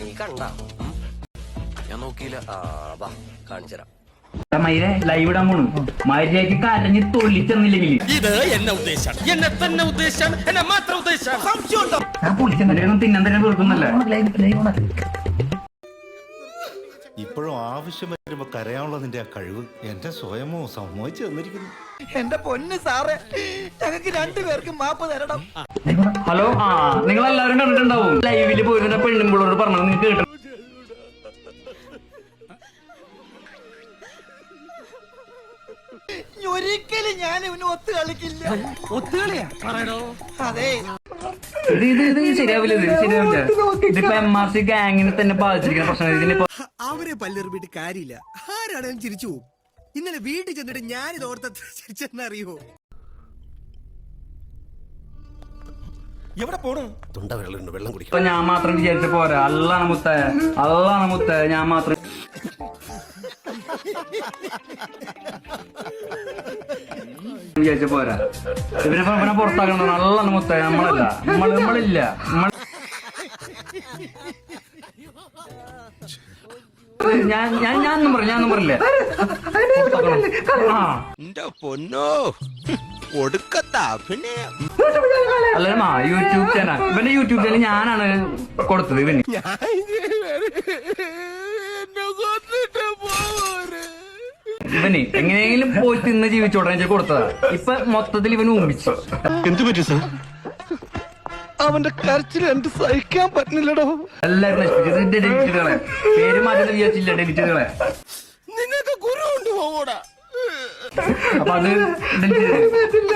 നീ കണ്ട ഞാൻ നോക്കിയില്ല. ആ വാ കാണിച്ചുതരാം മയിലെ ലൈവ് ഇടാൻ പോണു. മര്യാദയ്ക്ക് കരഞ്ഞ് തൊല്ലിച്ചെന്നില്ലെങ്കിൽ ഇത് എന്നെ ഉദ്ദേശാണ്. എന്നെ തന്നെ ഉദ്ദേശാണ്. എന്നെ മാത്രം ഉദ്ദേശാണ്. ഞാൻ പൊളിച്ചെന്നില്ലെന്നും തിന്നാൻ തന്നെ തീർക്കുന്നല്ലേ ഇപ്പോഴും ആവശ്യം വരുമ്പോ കരയാനുള്ള നിന്റെ ആ കഴിവ് എന്റെ സ്വയമോ സമ്മതിച്ചു തന്നിരിക്കുന്നു എന്റെ പൊന്ന് സാറേ ഞങ്ങൾക്ക് രണ്ടുപേർക്കും മാപ്പ് തരണം. ഹലോ ആ നിങ്ങൾ എല്ലാവരും കണ്ടിട്ടുണ്ടാവും. ലൈവിൽ പോയിരുന്ന പെണ്ണുമ്പിളോട് പറഞ്ഞത് നിങ്ങൾക്ക് കേട്ടു. ഒരിക്കലും ഞാൻ ഇവന് ഒത്തു കളിക്കില്ല. ഒത്തു കളിയാ പറയണോ അതെ. ഇത് ഇത് ഇത് ശരിയാവില്ല ഇത് ശരിയാവില്ല. ഇതിപ്പോ എം ആർ സി ഗാങ്ങിനെ തന്നെ ബാധിച്ചിരിക്കുന്ന പ്രശ്നം ഇതിനിപ്പോ അവരെ പല്ലെറിഞ്ഞിട്ട് കാര്യമില്ല. ആരാണെങ്കിലും ചിരിച്ചു പോകും ഇന്നലെ വീട്ടിൽ ചെന്നിട്ട് ഞാൻ ഇത് ഓർത്ത ചിരിച്ചെന്നറിയോ? എവിടെ പോണു? തൊണ്ട വെള്ളം വെള്ളം കുടിക്കാം. ഞാൻ മാത്രം വിചാരിച്ച പോരാ. അല്ലാണ് മുത്ത അല്ലാണ് മുത്ത ഞാൻ മാത്രം വിചാരിച്ച പോരാ. ഇവനെ ഇവനെ പുറത്താക്കണം നല്ലാണ് മുത്ത നമ്മളല്ല. നമ്മൾ നമ്മളില്ല. നമ്മൾ ഞാൻ ഞാൻ ഞാൻ. ആ. പൊന്നോ. യൂട്യൂബ് ചാനൽ ഇവന്റെ യൂട്യൂബ് ചാനൽ ഞാനാണ് കൊടുത്തത് ഇവന്. ഇവന് എങ്ങനെയെങ്കിലും പോയി തിന്ന് ജീവിച്ചോട്ടെ ഞാൻ കൊടുത്തതാ. ഇപ്പൊ മൊത്തത്തിൽ ഇവന് ഊമ്പിച്ചു എന്ത് പറ്റി സാർ അവന്റെ കരച്ചിൽ എന്ത് സഹിക്കാൻ പറ്റുന്നില്ലടോ. നിങ്ങൾക്ക് ഗുരു ഉണ്ട് പോകൂടാ അപ്പൊ അത് ഇല്ല.